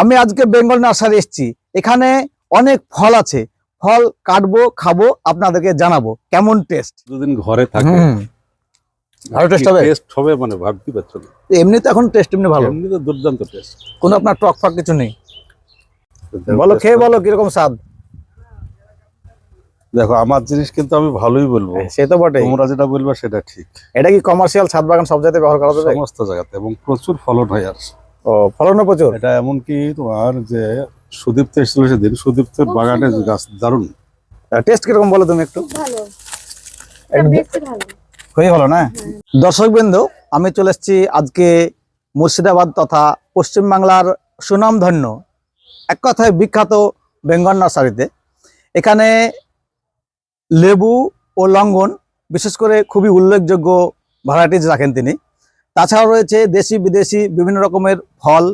আমি আজকে Bengal nursery এসেছি। এখানে অনেক ফল আছে। ফল কাটবো খাব আপনাদেরকে জানাব। কেমন টেস্ট দুদিন ঘরে থাকে। ভালো টেস্ট হবে? টেস্ট হবে মানে ভাবতে পারছ না? এমনি তো এখন টেস্ট এমনি ভালো। এমনি তো দুর্দান্ত টেস্ট কোনো আপনার টক ফাক কিছু নেই? বলো খেয়ে বলো কীরকম স্বাদ? দেখো আমার জিনিস কিন্তু আমি ভালোই বলব। সে তো বটে তোমরা যেটা বলবে সেটা ঠিক। এটা কি কমার্শিয়াল ছাদ বাগান সব জায়গায় ব্যবহার করা যাবে? সমস্ত জায়গাতে এবং প্রচুর ফলন হয় আর। ও ফলনও প্রচুর? এটা এমনকি তোমার যে সুদীপ্ত এসেছিল সেদিন সুদীপ্তের বাগানের গাছ দারুণ। টেস্ট কীরকম বলো তুমি একটু? ভালো। একদম- খুবই ভালো না? দর্শক বিন্দু আমি চলে এসেছি আজকে মুর্শিদাবাদ তথা পশ্চিমবাংলার সুনামধন্য এক কথায় বিখ্যাত বেঙ্গল নার্সারিতে। এখানে লেবু ও লঙ্ঘন বিশেষ করে খুবই উল্লেখযোগ্য ভ্যারাইটিস রাখেন তিনি। তাছাড়াও রয়েছে দেশি বিদেশি বিভিন্ন রকমের ফল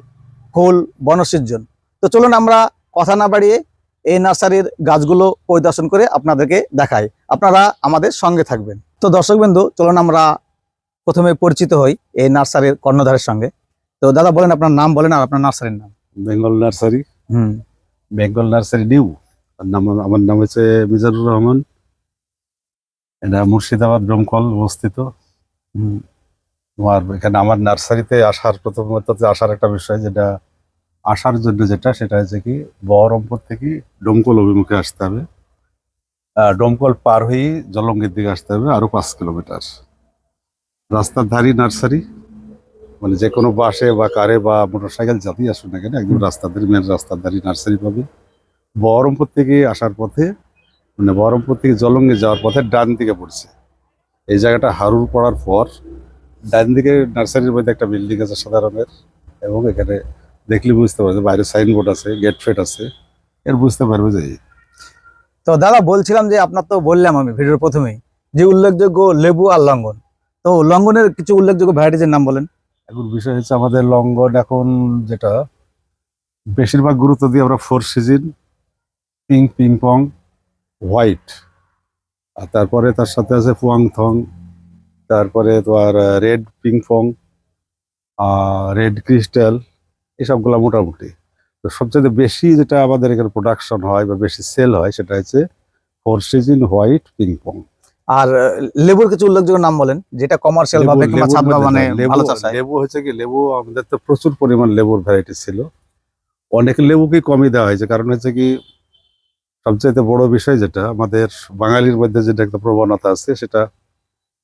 ফুল বনসৃজন। তো চলুন আমরা কথা না বাড়িয়ে এই নার্সারির গাছগুলো পরিদর্শন করে আপনাদেরকে দেখাই। আপনারা আমাদের সঙ্গে থাকবেন। তো দর্শকবৃন্দু চলুন আমরা প্রথমে পরিচিত হই এই নার্সারির কর্ণধারের সঙ্গে। তো দাদা বলেন আপনার নাম বলেন আর আপনার নার্সারির নাম। Bengal nursery. হুম। Bengal nursery new. নাম আমার নাম হচ্ছে মিজানুর রহমান। এটা মুর্শিদাবাদ ডোমকল অবস্থিত। হুম। তোমার এখানে আমার নার্সারিতে আসার প্রথমত আসার একটা বিষয় যেটা, আসার জন্য যেটা সেটা হচ্ছে কি, বহরমপুর থেকে ডোমকল অভিমুখে আসতে হবে। ডোমকল পার হয়ে জলঙ্গের দিকে আসতে হবে আরও পাঁচ কিলোমিটার। রাস্তার ধারি নার্সারি মানে যে কোনো বাসে বা কারে বা মোটরসাইকেল যাতেই আসুন না কেন, একদম রাস্তার ধারি মেন রাস্তার ধারি নার্সারি পাবে। বহরমপুর থেকে আসার পথে মানে বহরমপুর থেকে জলঙ্গে যাওয়ার পথে ডান দিকে পড়ছে। এই জায়গাটা হারুর পড়ার পর ডান দিকে নার্সারির মধ্যে একটা বিল্ডিং আছে সাদা রঙের এবং এখানে দেখলে বুঝতে পারবে বাইরে সাইনবোর্ড আছে গেট ফেট আছে এর বুঝতে পারবে যে তো দাদা বলছিলাম যে আপনার তো বললাম আমি ভিডিওর প্রথমেই যে উল্লেখযোগ্য লেবু আর লঙ্ঘন তো লঙ্ঘনের কিছু উল্লেখযোগ্য ভ্যারাইটিজের নাম বলেন। এখন বিষয় হচ্ছে আমাদের লঙ্ঘন এখন যেটা বেশিরভাগ গুরুত্ব দিয়ে আমরা four season pink ping pong white আর তারপরে তার সাথে আছে পুয়াং থং তারপরে তোমার red ping pong red crystal এসবগুলো মোটামুটি। তো সবচেয়ে বেশি যেটা আমাদের এখানে প্রোডাকশন হয় বা বেশি সেল হয় সেটা হচ্ছে four season white ping pong আর লেবুর কিছু উল্লেখযোগ্য নাম বলেন যেটা কমার্শিয়াল ভাবে কিংবা ছাদ বাগানে ভালো চাষ হয়। লেবু হচ্ছে কি লেবু আমাদের তো প্রচুর পরিমাণ লেবুর ভ্যারাইটি ছিল। অনেক লেবুকে কমই দেওয়া হয়েছে কারণ হচ্ছে কি সবচেয়ে বড় বিষয় যেটা আমাদের বাঙালির মধ্যে যেটা একটা প্রবণতা আছে সেটা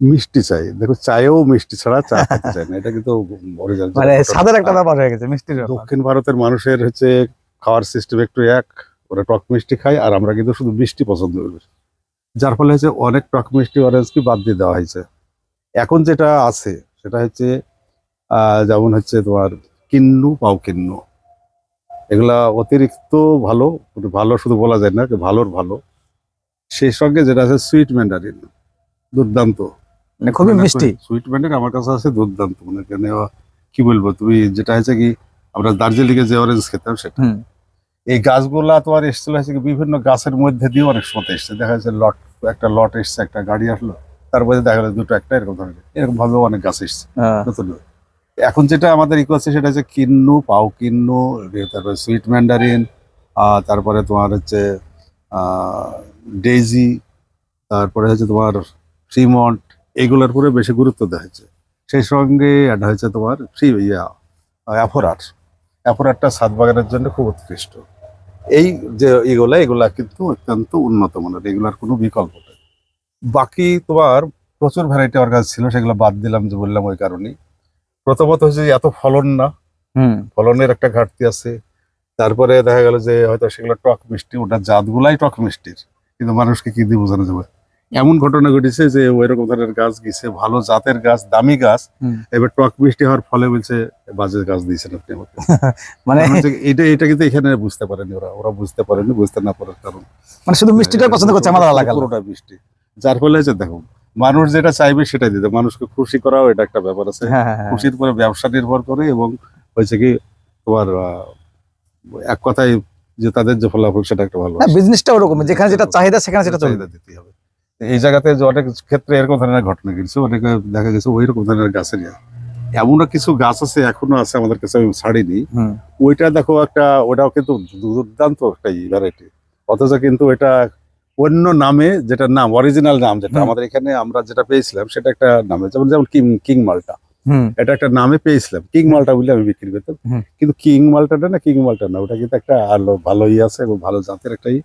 মিষ্টি চাই। দেখো চায়েও মিষ্টি ছাড়া চা খেতে চায় না। এটা কিন্তু মানে যেটা স্বাদের একটা ব্যাপার হয়ে গেছে মিষ্টির দক্ষিণ ভারতের মানুষের হচ্ছে খাওয়ার সিস্টেম একটু এক ওরা টক মিষ্টি খায় আর আমরা কিন্তু শুধু মিষ্টি পছন্দ করি। যার ফলে হচ্ছে অনেক টক মিষ্টি অরেঞ্জ কি বাদ দিয়ে দেওয়া হয়েছে। এখন যেটা আছে সেটা হচ্ছে আহ, যেমন হচ্ছে তোমার কিন্নু পাও কিন্নু। এগুলা অতিরিক্ত ভালো ভালো শুধু বলা যায় না ভালোর ভালো। সেই সঙ্গে যেটা আছে সুইট ম্যান্ডারিন দুর্দান্ত। মানে খুবই মিষ্টি। সুইট ম্যান্ডারিন আমার কাছে আছে দুর্দান্ত। মানে কেন কি বলব? তুমি যেটা হচ্ছে কি আমরা দার্জিলিং এ যে অরেঞ্জ খেতাম সেটা। এই গাছগুলা তোমার এসেছিল হচ্ছে কি বিভিন্ন গাছের মধ্যে দিয়ে অনেক সময় এসছে। দেখা যাচ্ছে লট একটা লট এসছে একটা গাড়ি আসলো তার মধ্যে দেখা গেলো দুটো একটা এরকম ধরনের। এরকম ভাবে অনেক গাছ এসছে হ্যাঁ। নতুন এখন যেটা আমাদের ইকো আছে সেটা হচ্ছে কিন্নু পাও কিন্নু তারপরে সুইট ম্যান্ডারিন তারপরে তোমার হচ্ছে ডেইজি তারপরে হচ্ছে তোমার ফ্রিমন্ট এইগুলোর উপরে বেশি গুরুত্ব দেওয়া হয়েছে। সেই সঙ্গে এটা হচ্ছে তোমার ফ্রি ইয়া অ্যাফোরার অ্যাফোরারটা সাত বাগানের জন্য খুব উৎকৃষ্ট। এই যে এগুলা এগুলা কিন্তু অত্যন্ত উন্নত মানের এগুলার কোনো বিকল্প নেই। বাকি তোমার প্রচুর ভ্যারাইটি আমার কাছে ছিল সেগুলো বাদ দিলাম যে বললাম ওই কারণেই। প্রথমত হচ্ছে এত ফলন না। হুম। ফলনের একটা ঘাটতি আছে। তারপরে দেখা গেল যে হয়তো সেগুলো টক মিষ্টি ওটা জাতগুলাই টক মিষ্টির। কিন্তু মানুষকে কি দিয়ে বোঝানো যাবে? এমন ঘটনা ঘটেছে যে ওইরকম ধরনের গাছ গেছে ভালো জাতের গাছ দামি গাছ। এবার টক বৃষ্টি হওয়ার ফলে বলছে বাজে গাছ দিয়েছেন আপনি আমাকে। মানে এটা এটা কিন্তু এখানে বুঝতে পারেনি ওরা। ওরা বুঝতে পারেনি বুঝতে না পারার কারণ। মানে শুধু মিষ্টিটা পছন্দ করছে আমার আলাদা পুরোটা মিষ্টি। যার ফলে হচ্ছে দেখো মানুষ যেটা চাইবে সেটাই দিতে। মানুষকে খুশি করাও এটা একটা ব্যাপার আছে। হ্যাঁ হ্যাঁ হ্যাঁ। খুশির পরে ব্যবসা নির্ভর করে এবং হয়েছে কি তোমার আহ, এক কথায় যে তাদের যে ফলাফল সেটা একটা ভালো বিজনেসটা ওরকম যেখানে যেটা চাহিদা সেখানে সেটা চাহিদা দিতে হবে। এই জায়গাতে অনেক ক্ষেত্রে এরকম ধরনের ঘটনা ঘটছে অনেকে দেখা গেছে ওই রকম ধরনের গাছের। এমনও কিছু গাছ আছে এখনও আছে আমাদের কাছে আমি ছাড়িনি। ওইটা দেখো একটা ওটাও কিন্তু দুর্দান্ত একটা ভ্যারাইটি অথচ কিন্তু এটা অন্য নামে যেটা নাম অরিজিনাল নাম যেটা আমাদের এখানে আমরা যেটা পেয়েছিলাম সেটা একটা নামে যেমন যেমন কিং কিং মালটা। হুম। এটা একটা নামে পেয়েছিলাম কিং মালটা বলে আমি বিক্রি করতাম। কিন্তু কিং মালটাটা না কিং মালটা না ওটা কিন্তু একটা আলো ভালো ইয়ে আছে এবং ভালো জাতের একটা ই।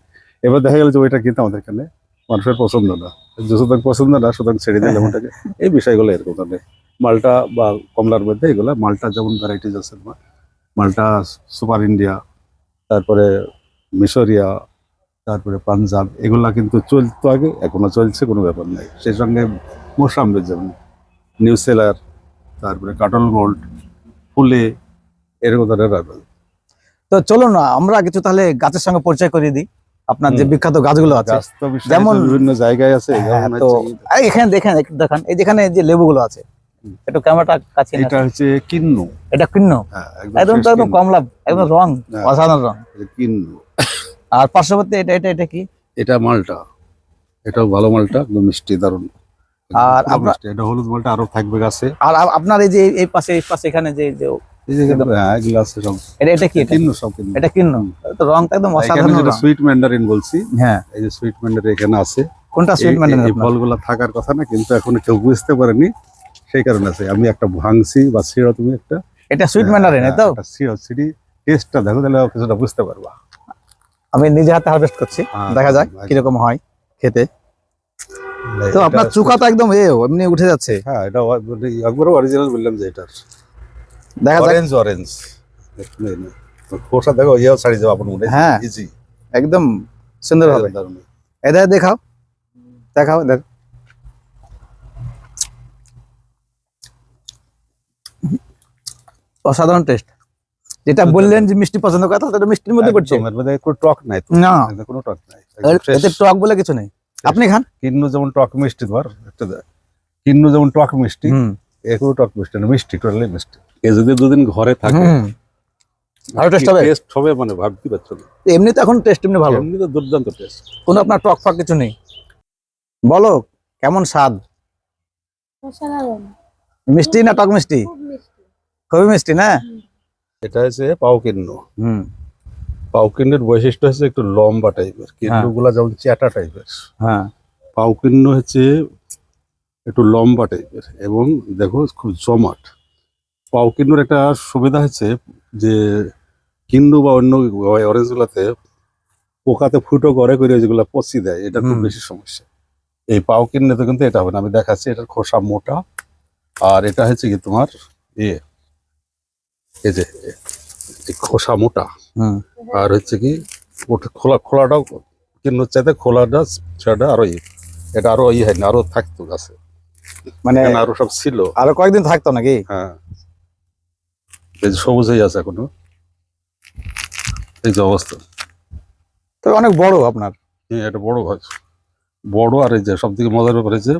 এবার দেখা গেল যে ওইটা কিন্তু আমাদের এখানে মানুষের পছন্দ না। যে সুতরাং পছন্দ না সুতরাং ছেড়ে হ্যাঁ, ওটাকে। এই বিষয়গুলো এরকম মানে মালটা বা কমলার মধ্যে এগুলা মালটা যেমন ভ্যারাইটিস আছে মালটা সুপার ইন্ডিয়া তারপরে মিশরিয়া তারপরে পাঞ্জাব এগুলা কিন্তু চলতো আগে এখনও চলছে কোনো ব্যাপার নাই। সেই সঙ্গে মোসাম্বিক যেমন নিউ সেলার তারপরে কাটল গোল্ড ফুলে এরকম ধরনের তো চলো না আমরা কিছু তাহলে গাছের সঙ্গে পরিচয় করিয়ে দিই। আপনার যে বিখ্যাত গাছগুলো আছে যেমন- বিভিন্ন জায়গায় আছে হ্যাঁ, তো এখানে দেখেন একটু দেখান এই যেখানে যে লেবুগুলো আছে। একটু ক্যামেরাটা কাছে এটা হচ্ছে কিন্নু। এটা কিন্ন? হ্যাঁ একদম তো একদম কমলা একদম রং হ্যাঁ। অসাধারণ রং। কিন্নু। আর পার্শ্ববর্তী এটা এটা এটা কি? এটা মালটা। এটাও ভালো মালটা একদম মিষ্টি দারুণ আর আপনার- এটা হলুদ মালটা আরও থাকবে গাছে। আর আপনার এই যে এই- এই পাশে এই পাশে এখানে যে যে এই যে এগুলো আছে সব এটা এটা কি কিন্নু সব কিন্নু। এটা কিন্ন? তো রংটা একদম অসাধারণ যেটা সুইট ম্যান্ডারিন বলছি হ্যাঁ। এই যে সুইট ম্যান্ডারিন এখানে আছে। কোনটা সুইট এই- ফলগুলো থাকার কথা না কিন্তু এখনও কেউ বুঝতে পারেনি। সেই কারণে আছে। আমি একটা ভাঙছি বা ছিঁড়ো তুমি একটা। এটা সুইট ম্যান্ডারিন তো? টেস্টটা দেখো তাহলে কিছুটা বুঝতে পারবা। আমি নিজে হাতে হারভেস্ট করছি। হ্যাঁ, দেখা যাক কীরকম হয় খেতে। তো আপনার চুকা তো একদম এ এমনি উঠে যাচ্ছে। হ্যাঁ এটা মানে একবারও অরিজিনাল বললাম যে এটার। দেখা যাক। অরেঞ্জ অরেঞ্জ খোসা দেখো ইয়েও ছাড়ি যাব আপনার হ্যাঁ। ইজি একদম সুন্দর হবে। এদের দেখাও। দেখাও এদের অসাধারণ টেস্ট যেটা বললেন যে মিষ্টি পছন্দ করে তাহলে মিষ্টির মধ্যে এর মধ্যে কোনো টক নাই না। কোনো টক নাই। এতে টক বলে কিছু নেই। আপনি খান। কিন্নু যেমন টক মিষ্টি ধর কিন্নু যেমন টক মিষ্টি হুম। এ টক মিষ্টি মিষ্টি টোটালি মিষ্টি। এ যদি দুদিন ঘরে থাকে। আরও টেস্ট হবে? টেস্ট হবে মানে ভাবতে পারছ না। এমনি তো এখন টেস্ট এমনি ভালো? এমনি তো দুর্দান্ত টেস্ট কোনো আপনার টক ফাক কিছু নেই? বলো কেমন স্বাদ? মিষ্টি না টক মিষ্টি? খুবই মিষ্টি না? এটা হচ্ছে পাও কিন্নু হুম। পাও কিন্নুর বৈশিষ্ট্য হচ্ছে একটু লম্বা টাইপের কিন্নু গুলা যেমন চ্যাটা টাইপের হ্যাঁ। পাও কিন্নু হচ্ছে একটু লম্বা টাইপের এবং দেখো খুব জমাট। পাও কিন্নুর একটা সুবিধা হচ্ছে যে কিন্নু বা অন্য অরেঞ্জ গুলাতে পোকাতে ফুটো করে করে যেগুলো পচি দেয় এটা খুব বেশি সমস্যা। এই পাও কিন্নুতে কিন্তু এটা হবে না আমি দেখাচ্ছি এটার খোসা মোটা। আর এটা হচ্ছে কি তোমার এ এই যে খোসা মোটা। হুম। আর হচ্ছে কি ওটা খোলা খোলাটাও কিন্নুর চাইতে খোলাটা সেটা আরও এটা আরও ইয়ে হয় না আরও থাকতো গাছে। মানে আরও সব ছিল? আরও কয়েকদিন থাকতো নাকি? হ্যাঁ। এই যে সবুজ হয়ে আছে এখনও। এই যে অবস্থা। তো অনেক বড় আপনার। হ্যাঁ, এটা বড় গাছ বড় আর এই যে সব থেকে মজার ব্যাপার হচ্ছে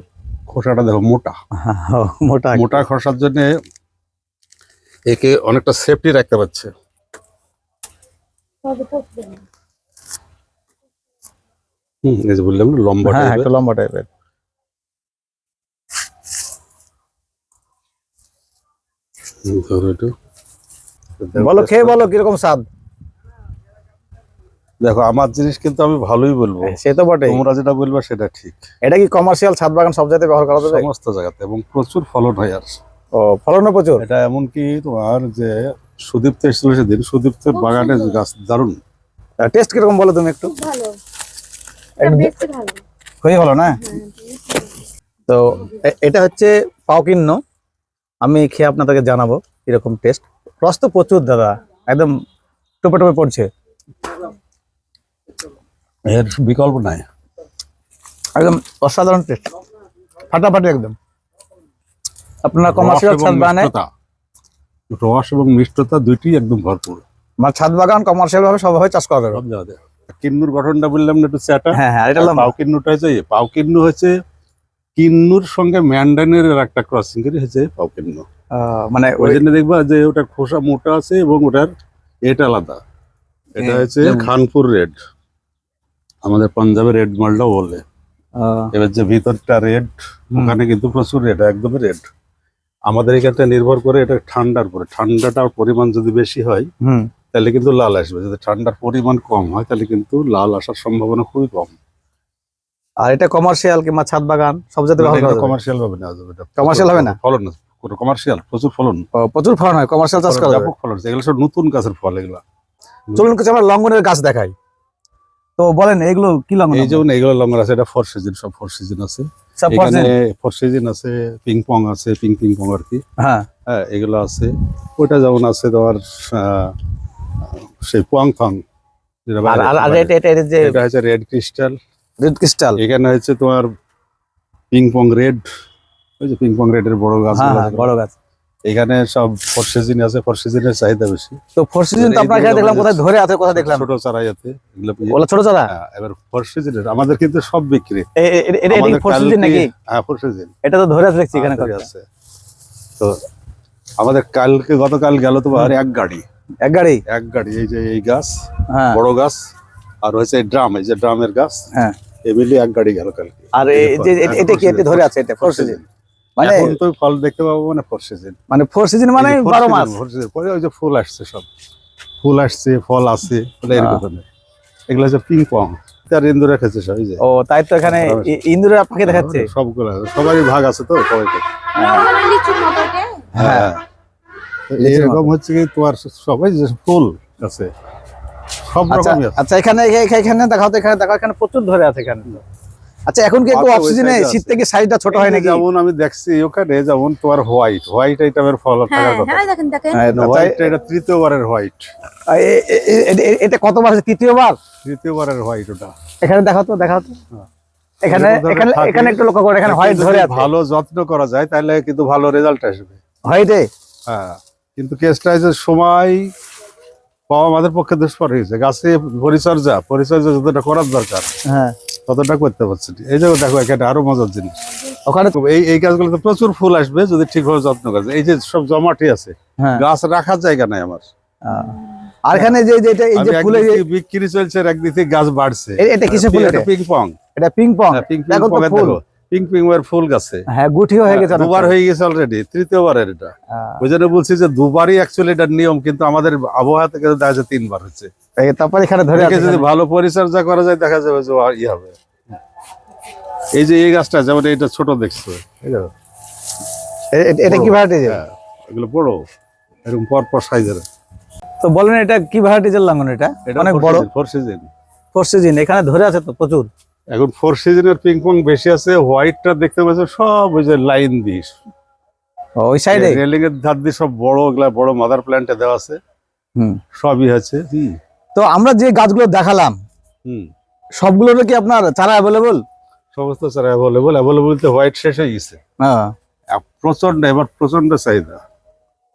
খোসাটা দেখো মোটা। মোটা মোটা খসার জন্য একে অনেকটা সেফটি রাখতে পারছে। তবে। হুম এই যে বললাম লম্বা হ্যাঁ টাইপের লম্বা টাইপের ধরো একটু। বলো খেয়ে বলো কীরকম স্বাদ? দেখো আমার জিনিস কিন্তু আমি ভালোই বলব। সে তো বটে তোমরা যেটা বলবে সেটা ঠিক। এটা কি কমার্শিয়াল ছাদ বাগান সব জায়গায় ব্যবহার করা যাবে? সমস্ত জায়গাতে এবং প্রচুর ফলন হয় আর। ও ফলনও প্রচুর? এটা এমনকি তোমার যে সুদীপ্ত এসেছিল সেদিন সুদীপ্তের বাগানে গাছ দারুণ। টেস্ট কীরকম বলো তুমি একটু? ভালো। এটা একদম- বেশি ভালো। খুবই ভালো না? হ্যাঁ। তো এটা হচ্ছে পাওকিন্ন। আমি খেয়ে আপনাদেরকে জানাব এরকম টেস্ট রস তো প্রচুর দাদা। একদম টোপে টোপে পড়ছে। এর বিকল্প নাই। একদম অসাধারণ টেস্ট ফাটাফাটি একদম। আপনারা কমার্শিয়াল ছাদ বাগানে। রস এবং মিষ্টতা দুইটি একদম ভরপুর। আমার ছাদ বাগান কমার্শিয়াল ভাবে সবভাবে চাষ করা যাবে। কিন্নুর গঠনটা বললাম না একটু চ্যাটা। হ্যাঁ হ্যাঁ এটা কিন্নুটা হচ্ছে এই, কিন্নু হচ্ছে কিন্নুর সঙ্গে ম্যান্ডানের একটা ক্রসিং করে পাও আহ, মানে ওই জন্য দেখবা যে ওটার খোসা মোটা আছে এবং ওটার এটা আলাদা। এটা হ্যাঁ, হচ্ছে খানপুর রেড আমাদের পাঞ্জাবের রেড মালটাও বলে। এবার যে ভিতরটা রেড ওখানে কিন্তু প্রচুর রেড একদম রেড আমাদের এখানটা নির্ভর করে এটা ঠান্ডার উপরে। ঠান্ডাটার পরিমাণ যদি বেশি হয় তাহলে কিন্তু লাল আসবে। যদি ঠান্ডার পরিমাণ কম হয় তাহলে কিন্তু লাল আসার সম্ভাবনা খুবই কম। আর এটা কমার্শিয়াল কিংবা ছাদ বাগান সব যাবে। কমার্শিয়াল ভাবে নেওয়া যাবে হবে না? ফলন না কোনো কমার্শিয়াল প্রচুর ফলন। প্রচুর ফলন হয় কমার্শিয়াল চাষ করা ব্যাপক ফলন এগুলো সব নতুন গাছের ফল এগুলো। চলুন কিছু আমরা লঙ্গনের গাছ দেখাই। তো বলেন এগুলো কি লঙ্গন এই যেমন এগুলো লঙ্গর আছে এটা ফোর সিজন সব ফোর সিজন আছে। এখানে ফোর সিজন আছে পিং পং আছে পিং পিং পং আর কি। হ্যাঁ। হ্যাঁ এগুলো আছে। ওটা যেমন আছে তোমার সেই পোয়াং ফং যেটা যে এটা হচ্ছে রেড ক্রিস্টাল রেড ক্রিস্টাল এখানে হচ্ছে তোমার পিং পং রেড ওই যে পিং পং রেডের বড় গাছ হ্যাঁ বড় গাছ। এখানে সব ফোর সিজন আছে ফোর সিজনের চাহিদা বেশি। তো ফোর সিজন তো আপনার এখানে দেখলাম কোথায় ধরে আছে কোথায় দেখলাম? ছোট চারাই আছে এগুলো ছোট চারা? হ্যাঁ, এবার ফোর সিজনের আমাদের কিন্তু সব বিক্রি। এটা ফোর সিজন নাকি? হ্যাঁ ফোর সিজন এটা তো ধরে আছে দেখছি এখানে। আছে। তো আমাদের কালকে গতকাল গেল তোমার এক গাড়ি। এক গাড়ি? এক গাড়ি এই যে এই গাছ হ্যাঁ। বড় গাছ আর হচ্ছে ড্রাম এই যে ড্রামের গাছ। হ্যাঁ। এমিলি এক গাড়ি গেল কালকে। আর যে এটা কি এতে ধরে আছে এটা ফোর সিজন মানে এখন তো ফল দেখতে পাবো মানে ফোর সিজন মানে ফোর সিজন মানে বারো মাস। পরে ওই যে ফুল আসছে সব। ফুল আসছে ফল আছে বলে এরকম হ্যাঁ। ধরনের। এগুলো হচ্ছে পিং পং তার ইন্দুর রেখেছে সব যে। ও তাই তো এখানে ই- ইন্দুরের পাখি দেখাচ্ছে? সবগুলো সবারই ভাগ আছে তো সবাইকে। মতো কে? হ্যাঁ। এরকম হচ্ছে কি তোমার সবাই যে ফুল আছে। সব আচ্ছা রকমই আছে। আচ্ছা এখানে এখানে- দেখাও তো এখানে দেখাও এখানে প্রচুর ধরে আছে এখানে। আচ্ছা এখন কি একটু অফ সিজনে শীত। থেকে সাইজটা ছোট হয় নাকি? যেমন আমি দেখছি ওখানে যেমন তোমার হোয়াইট হোয়াইট আইটেমের ফল হ্যাঁ থাকার কথা। হ্যাঁ দেখেন দেখেন। হ্যাঁ, তো আচ্ছা, এটা- তৃতীয়বারের হোয়াইট এটা কতবার আছে তৃতীয়বার? তৃতীয়বারের হোয়াইট ওটা। এখানে দেখাও তো দেখাও তো। হ্যাঁ। এখানে এখানে। এখানে একটু লক্ষ্য করে এখানে হোয়াইট ধরে আছে। ভালো যত্ন করা যায় তাহলে কিন্তু ভালো রেজাল্ট আসবে। হোয়াইটে হ্যাঁ কিন্তু কেসটা সময় পাওয়া আমাদের পক্ষে দুষ্কর হয়েছে। গাছে পরিচর্যা পরিচর্যা যতটা করার দরকার হ্যাঁ। ততটা করতে পারছি এই যে দেখো এখানে আরও মজার জিনিস। ওখানে এই এই গাছগুলোতে প্রচুর ফুল আসবে যদি ঠিকভাবে যত্ন করে এই যে সব জমাটি আছে হ্যাঁ। গাছ রাখার জায়গা নাই আমার। আর এখানে যে যে এটা এই যে ফুলে বিক্রি চলছে একদিকে গাছ বাড়ছে। এটা কিসের ফুল এটা? পিং পং এটা পিং পং পিং পিং এখন তো ফুল। দেখো পিং পিং এর ফুল গাছে। হ্যাঁ গুঠিও হয়ে গেছে দুবার হয়ে গেছে অলরেডি তৃতীয়বারের এটা। আহ, ওই জন্য বলছি যে দুবারই অ্যাকচুয়ালি এটার নিয়ম কিন্তু আমাদের আবহাওয়া থেকে দেখা যাচ্ছে তিনবার হচ্ছে। তারপর এখানে ধরে যদি ভালো পরিচর্যা করা যায় দেখা যাবে যে ই হবে। এই যে এই গাছটা যেমন এটা ছোট দেখছ এটা কি হ্যাঁ, এগুলো বড় এরকম পর পর সাইজের তো বলেন এটা কি ভ্যারাইটিজের লাঙ্গন এটা? অনেক বড়। ফোর সিজন ফোর সিজন এখানে ধরে আছে তো প্রচুর? এখন ফোর সিজনের পিং পং বেশি আছে হোয়াইটটা দেখতে পাচ্ছ সব ওই যে লাইন দিস ওই সাইডে রেলিং এর ধার দিয়ে সব বড় ওগুলা বড় মাদার প্ল্যান্টে দেওয়া আছে। হুম। সবই আছে তো আমরা যে গাছগুলো দেখালাম হুম। সবগুলোর কি আপনার চারা অ্যাভেলেবল সমস্ত চারা অ্যাভেলেবল অ্যাভেলেবল তো হোয়াইট শেষ হয়ে গেছে। হ্যাঁ। প্রচণ্ড এবার প্রচণ্ড চাহিদা।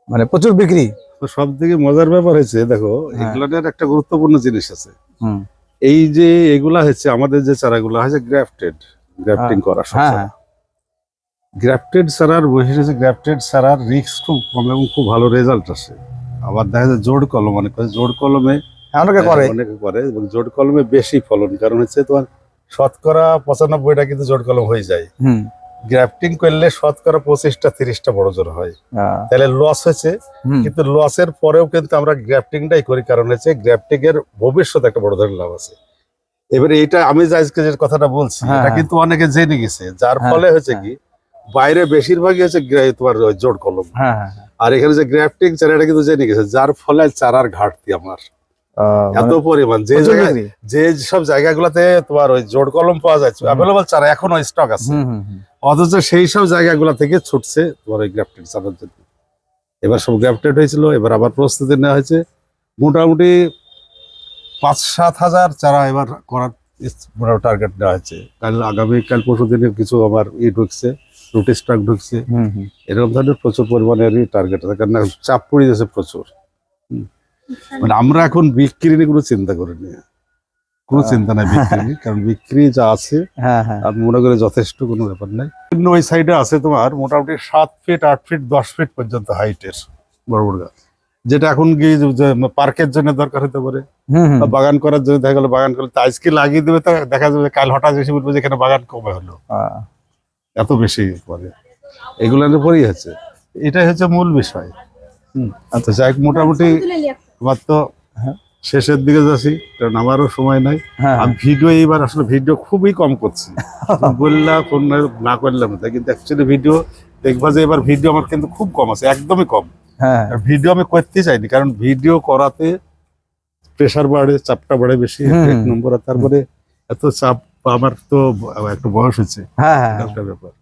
মানে প্রচুর বিক্রি? তো সব থেকে মজার ব্যাপার হয়েছে দেখো। এগুলোর একটা গুরুত্বপূর্ণ জিনিস আছে। হুম। এই যে এগুলা হচ্ছে আমাদের যে চারাগুলো হচ্ছে গ্রাফটেড গ্রাফটিং করা হ্যাঁ, চারা। গ্রাফটেড চারার বৈশিষ্ট্য হচ্ছে গ্রাফটেড চারার রিস্ক খুব কম এবং খুব ভালো রেজাল্ট আছে। আবার দেখা যায় জোড় কলম অনেক করে জোড় কলমে হ্যাঁ, অনেকে করে। হ্যাঁ, অনেকে করে এবং জোড় কলমে বেশি ফলন। কারণ হচ্ছে তোমার শতকরা পঁচানব্বইটা কিন্তু জোড় কলম হয়ে যায়। হুম। গ্রাফটিং করলে শতকরা পঁচিশটা তিরিশটা বড় জোর হয়। তাহলে লস হয়েছে। কিন্তু লসের পরেও কিন্তু আমরা গ্রাফটিংটাই করি। কারণ হচ্ছে গ্রাফটিং এর ভবিষ্যতে একটা বড় ধরনের লাভ আছে। এবারে এইটা আমি আজকে যে কথাটা বলছি হ্যাঁ, এটা হ্যাঁ। কিন্তু অনেকে জেনে গেছে। যার হ্যাঁ, ফলে হচ্ছে কি বাইরে বেশিরভাগই হচ্ছে তোমার জোড় কলম। হ্যাঁ হ্যাঁ আর এখানে যে গ্রাফটিং চারা এটা কিন্তু জেনে গেছে যার ফলে চারার ঘাটতি আমার। এত মানে পরিমাণ। যে জায়গায় যে সব জায়গাগুলোতে তোমার ওই জোড় কলম পাওয়া যাচ্ছে। অ্যাভেলেবল চারা এখনও স্টক আছে। অথচ সেই সব জায়গাগুলো থেকে ছুটছে তোমার ওই গ্রাফটেড চারার জন্য। এবার সব গ্রাফটেড হয়েছিল এবার আবার প্রস্তুতি নেওয়া হয়েছে। মোটামুটি পাঁচ সাত হাজার চারা এবার করার টার্গেট নেওয়া হয়েছে। কাল আগামী কাল পরশু দিনে কিছু আমার ই ঢুকছে রুটি স্টক ঢুকছে। হুম, হুম। এরকম ধরনের প্রচুর পরিমাণেরই টার্গেট আছে কারণ চাপ পড়ে যাচ্ছে প্রচুর। মানে আমরা এখন বিক্রি নিয়ে কোনো চিন্তা করিনি। কোনো চিন্তা নাই বিক্রি কারণ বিক্রি যা আছে হ্যাঁ হ্যাঁ। আমি মনে করি যথেষ্ট কোনো ব্যাপার নাই। ওই সাইডে আছে তোমার মোটামুটি সাত ফিট আট ফিট দশ ফিট পর্যন্ত হাইটের বড় বড় গাছ। যেটা এখন গিয়ে যে পার্কের জন্য দরকার হতে পারে। বাগান করার জন্য দেখা গেলো বাগান করলে আজকে লাগিয়ে দেবে তো দেখা যাবে কাল হঠাৎ এসে বলবে যে এখানে বাগান কমে হলো। এত বেশি করে এগুলোর উপরেই আছে। এটাই হচ্ছে মূল বিষয়। হুম আচ্ছা যাই মোটামুটি। আমার তো হ্যাঁ। শেষের দিকে যাচ্ছি কারণ আমারও সময় নাই। হ্যাঁ। আমি ভিডিও এইবার আসলে ভিডিও খুবই কম করছি। বললাম ফোন না করলাম না কিন্তু অ্যাকচুয়ালি ভিডিও দেখবা যে এবার ভিডিও আমার কিন্তু খুব কম আছে একদমই কম। হ্যাঁ। ভিডিও আমি করতে চাইনি কারণ ভিডিও করাতে প্রেশার বাড়ে চাপটা বাড়ে বেশি এক নম্বর আর তারপরে এত চাপ আমার তো একটু বয়স হয়েছে। হ্যাঁ হ্যাঁ। একটা ব্যাপার।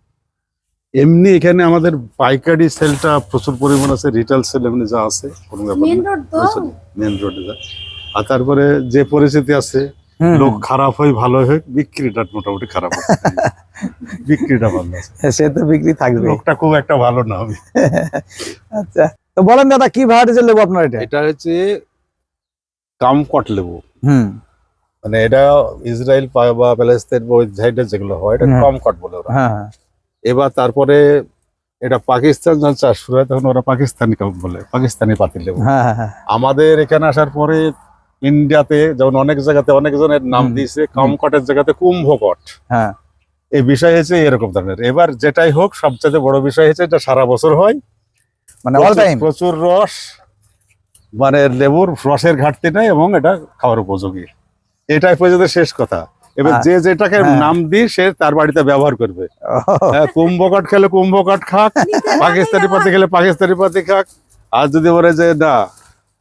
এমনি এখানে আমাদের পাইকারি সেলটা প্রচুর পরিমাণ আছে রিটেল সেল এমনি যা আছে কোনো ব্যাপার মেন রোড মেন রোডে যা। আর তারপরে যে পরিস্থিতি আছে লোক খারাপ হয় ভালো হয় বিক্রিটা মোটামুটি খারাপ বিক্রিটা ভালো আছে সে তো বিক্রি থাকবে। লোকটা খুব একটা ভালো না আমি আচ্ছা তো বলেন দাদা কি ভ্যারাইটিজের লেবু আপনার এটা? এটা হচ্ছে কামকট লেবু। হুম। মানে এটা ইসরায়েল বা প্যালেস্তাইন বা ওই যেগুলো হয় এটা হুম। কামকট বলে ওরা। হ্যাঁ হ্যাঁ। এবার তারপরে এটা পাকিস্তান যখন চাষ শুরু হয় তখন ওরা পাকিস্তানি কাম বলে পাকিস্তানি পাতি লেবু। হ্যাঁ হ্যাঁ, হ্যাঁ। আমাদের এখানে আসার পরে ইন্ডিয়াতে যেমন অনেক জায়গাতে অনেক জনের নাম। দিয়েছে কামকটের জায়গাতে কুম্ভকট। হ্যাঁ। এই বিষয় হচ্ছে এরকম ধরনের। এবার যেটাই হোক সবচেয়ে বড় বিষয় হচ্ছে এটা সারা বছর হয়। মানে অল প্রচুর- টাইম প্রচুর রস মানে লেবুর রসের ঘাটতি নাই এবং এটা খাওয়ার উপযোগী। এটাই পর্যন্ত শেষ কথা। এবার। যে যেটাকে হ্যাঁ। নাম দিই সে তার বাড়িতে ব্যবহার করবে। হ্যাঁ, কুম্ভকট খেলে কুম্ভকট খাক পাকিস্তানি পাতি খেলে পাকিস্তানি পাতি খাক। আর যদি বলে যে না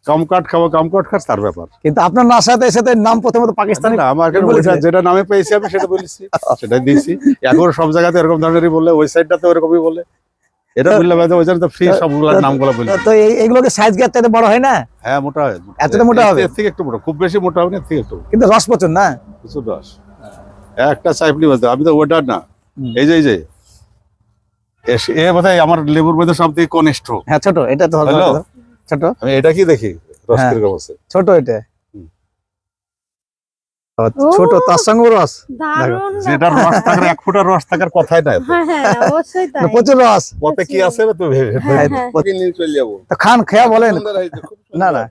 কামকাট খাব কামকাট খাস তার ব্যাপার। কিন্তু আপনার নাসাতে এসে তো নাম প্রথমত পাকিস্তানি না আমাকে যেটা নামে পেয়েছি আমি সেটা বলেছি সেটাই দিয়েছি। এখন সব জায়গাতে এরকম ধরনেরই বলে ওই সাইডটাতে ওরকমই বলে। এটা বললাম ওই তো ফ্রি সবগুলোর নামগুলো বলি তো এইগুলোকে সাইজ গেট চাইতে বড় হয় না? হ্যাঁ মোটা হয় এতটা মোটা হবে? এর থেকে একটু মোটা খুব বেশি মোটা হবে না এর থেকে একটু কিন্তু রস না? প্রচুর রস। একটা আমি তো না। এই যে এই যে। এ বোধহয় আমার লেবুর মধ্যে সব থেকে কনিষ্ঠ। হ্যাঁ ছোট এটা তো? ছোট? আমি এটা কি দেখি? রস হ্যাঁ। কীরকম আছে? ছোট এটা। ছোট তার সঙ্গে রস। যেটা রস থাকার এক ফুটার রস থাকার কথাই নাই। হ্যাঁ হ্যাঁ না, প্রচুর রস। পথে কি আছে তো চলে যাব। তো খান খেয়া বলেন। না না।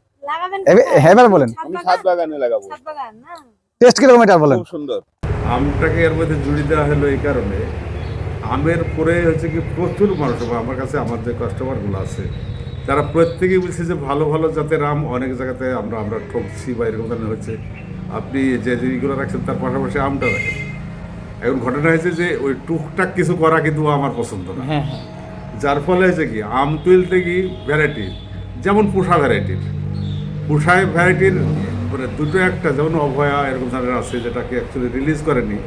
এবার বলেন। আমি বাগান? বাগানে লাগাবো। ছাদ বাগান না? টেস্ট কীরকম এটা বলেন। খুব সুন্দর। আমটাকে এর মধ্যে জুড়ে দেওয়া হলো এই কারণে। আমের পরে হচ্ছে কি প্রচুর মানুষ আমার কাছে আমার যে কাস্টমারগুলো আছে তারা প্রত্যেকেই বলছে যে ভালো ভালো জাতের আম অনেক জায়গাতে আমরা আমরা ঠকছি বা এরকম ধরনের হচ্ছে। আপনি যে জিনিসগুলো রাখছেন তার পাশাপাশি আমটা রাখেন। এখন ঘটনা হয়েছে যে ওই টুকটাক কিছু করা কিন্তু আমার পছন্দ না। যার ফলে হয়েছে কি আম তুলতে কি ভ্যারাইটি যেমন পোষা ভ্যারাইটির পুষায় ভ্যারাইটির মানে দুটো একটা যেমন অভয়া এরকম ধরনের আছে যেটাকে অ্যাকচুয়ালি রিলিজ করেনি।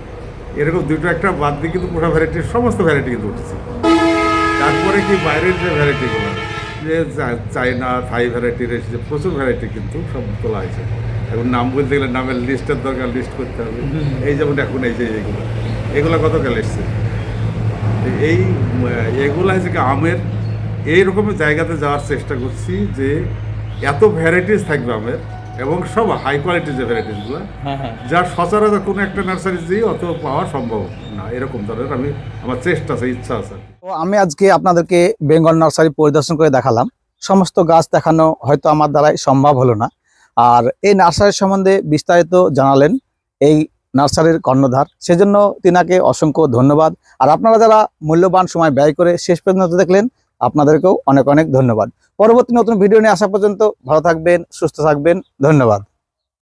এরকম দুটো একটা বাদ দিয়ে কিন্তু পোষা ভ্যারাইটির সমস্ত ভ্যারাইটি কিন্তু উঠেছে। তারপরে কি বাইরের যে ভ্যারাইটিগুলো যে চাইনা থাই ভ্যারাইটির এসেছে, প্রচুর ভ্যারাইটি কিন্তু সব তোলা হয়েছে। এখন নাম বলতে গেলে নামের লিস্টের দরকার লিস্ট করতে হবে। এই যেমন এখন এই যে এগুলো এগুলো কতকাল এসছে। এই, এগুলো হচ্ছে কি আমের এই জায়গাতে যাওয়ার চেষ্টা করছি যে এত ভ্যারাইটিস থাকবে আমের এবং সব হাই কোয়ালিটির যে ভ্যারাইটিসগুলো যা সচরাচর কোনো একটা নার্সারি দিয়ে অত পাওয়া সম্ভব না এরকম ধরনের আমি আমার চেষ্টা আছে ইচ্ছা আছে। তো আমি আজকে আপনাদেরকে বেঙ্গল নার্সারি পরিদর্শন করে দেখালাম। সমস্ত গাছ দেখানো হয়তো আমার দ্বারাই সম্ভব হলো না। আর এই নার্সারির সম্বন্ধে বিস্তারিত জানালেন এই নার্সারির কর্ণধার। সেজন্য তিনাকে অসংখ্য ধন্যবাদ। আর আপনারা যারা মূল্যবান সময় ব্যয় করে শেষ পর্যন্ত দেখলেন আপনাদেরকেও অনেক অনেক ধন্যবাদ। পরবর্তী নতুন ভিডিও নিয়ে আসা পর্যন্ত ভালো থাকবেন, সুস্থ থাকবেন, ধন্যবাদ।